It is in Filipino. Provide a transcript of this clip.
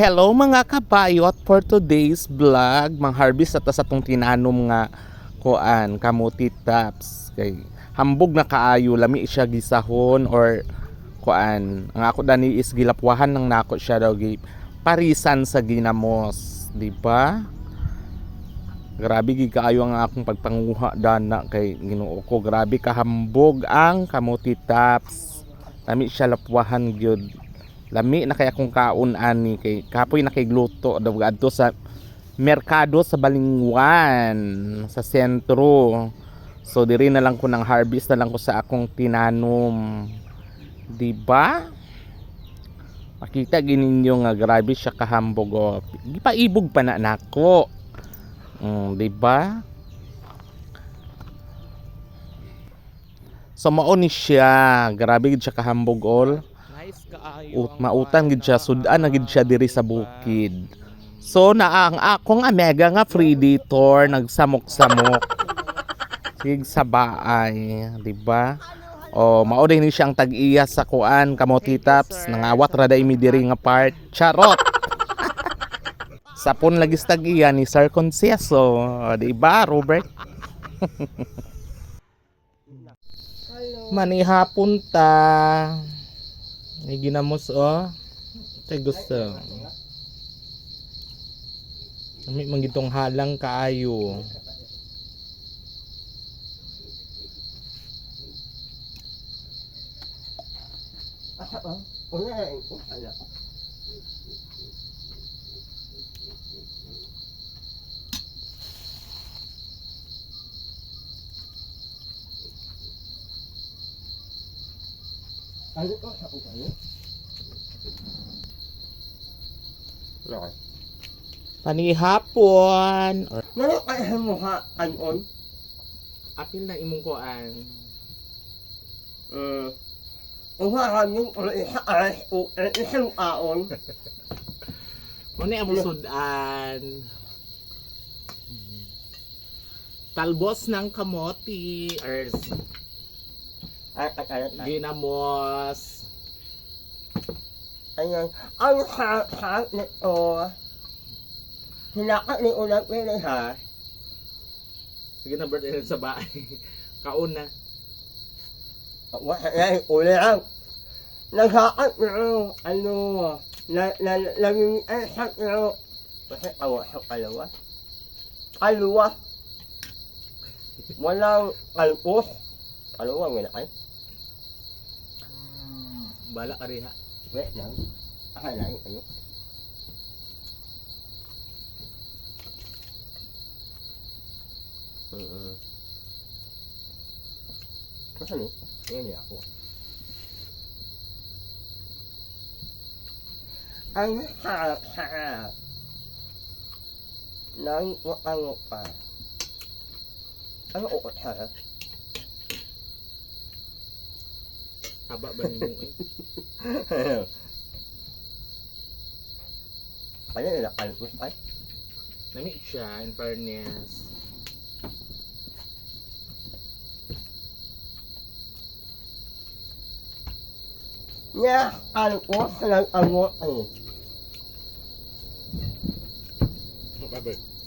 Hello mga kabayot for today's vlog. Mang harvest at sa atong tinanom nga kuan kamuti tops kay hambog na kaayo lami siya gisahon or kuan ang ako dani is gilapwahan ng nako siya daw gi parisan sa ginamos, di ba? Grabe gi kaayo ang akong pagpanguha dana kay Ginoo ko. Grabe kahambog ang kamuti tops. Lami siya lapwahan gyud lami na kaya kung kaon ani kay kapoy na kay gluto daw adto sa merkado sa Balingwan sa sentro. So diri na lang ko nang harvest na lang ko sa akong tinanom. Di ba makita gininyo nga grabe siya kahambog oh. gipaibog pa na nako. Mm, di ba So mao ni siya, grabe gid siya kahambog all. Ut mautang gid siya sudan gid siya diri sa bukid. So na ang akong amega nga predator nagsamok-samok. Sig sa baay, di ba? O mao din ni siyang tag-iya sa kuan kamote tops nangawat ra day mi diri nga part. Charot. Sapon lagi sa tag-iya ni Sir Conceso, di ba, Robert? Manihapon ta. May ginamos oh. Tay gusto. Kami mangitong halang kaayo. Panihapon. Or, Ano kaya mo ha, anon? apil na imong kuan. Uh, uhahan yung isa aras o isang aon. Mo ni among sudan. Talbos ng kamote or Ay, ay. ginamos. Ayan. Ang sa nito, hinakat ni ulang pili ha. Sige na birthday sa bahay. Kaon na. Wala na ulang. Naghakat nyo, ano, na, na, laging esat nyo. Kasi awa sa kalawa. Kalawa. Walang kalpos. Kalawa, wala kayo. Bala ka rin ha. Wait lang. Akalain kayo. Mm-mm. Ano? Ayan niya ako. Ang harap-harap ng wakang-waka. Ano ukot harap? Haba ba ninyo eh? Ano nila kalpos ay? Nami siya in fairness. Niya kalpos ng amot eh. Robert.